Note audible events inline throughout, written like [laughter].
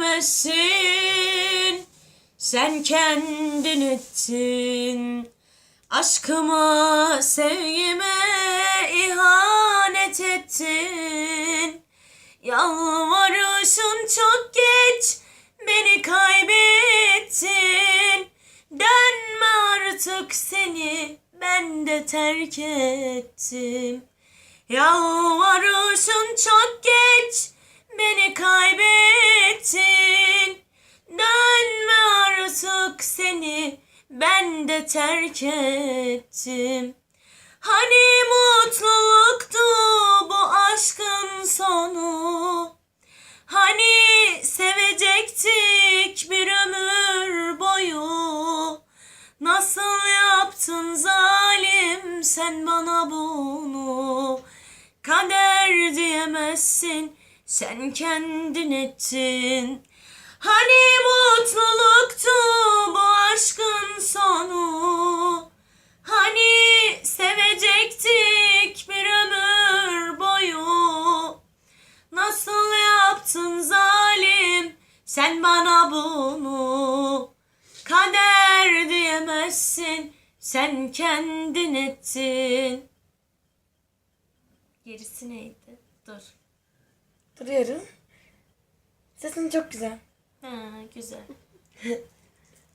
diyemezsin. Sen kendin ettin. Aşkıma, sevgime ihanet ettin. Yalvarışın çok geç, beni kaybettin. Dönme artık seni, ben de terk ettim. Yalvarışın çok geç, beni kaybettin. Artık seni, ben de terk ettim. Hani mutluluktu bu aşkın sonu? Hani sevecektik bir ömür boyu? Nasıl yaptın zalim sen bana bunu? Kader diyemezsin sen kendin ettin. Hani mutluluktu bu aşkın sonu? Hani sevecektik bir ömür boyu? Nasıl yaptın zalim sen bana bunu? Kader diyemezsin sen kendin ettin. Gerisi neydi? Dur. Duruyorum. Sesin çok güzel. Ha, güzel. [laughs]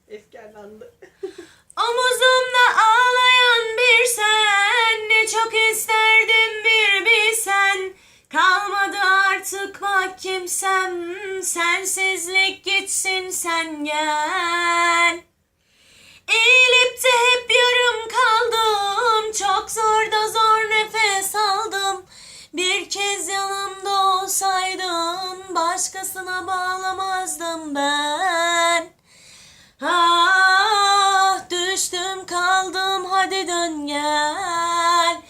Efkarlandı. [laughs] Omuzumda ağlayan bir sen Ne çok isterdim bir bilsen Kalmadı artık bak kimsem Sensizlik gitsin sen gel Başkasına bağlamazdım ben. Ah düştüm kaldım hadi dön gel.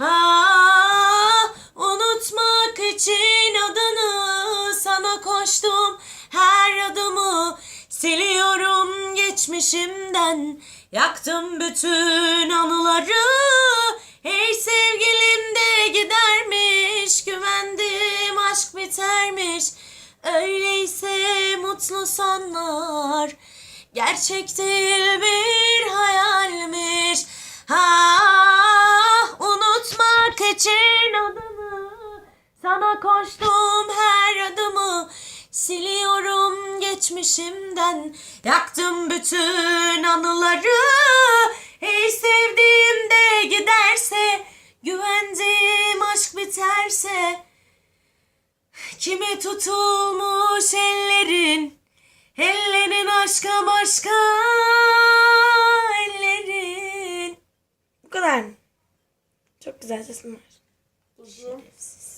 Ah unutmak için adını sana koştum. Her adımı siliyorum geçmişimden. Yaktım bütün anıları Hey mutlu sonlar Gerçek değil bir hayalmiş. Ah unutmak için adını Sana koştum her adımı. Siliyorum geçmişimden. Yaktım bütün anıları. Ey sevdiğim de giderse Güvendiğim aşk biterse Kime tutulmuş aşka başka ellerin Bu kadar? Çok güzel sesin var. Şerefsiz.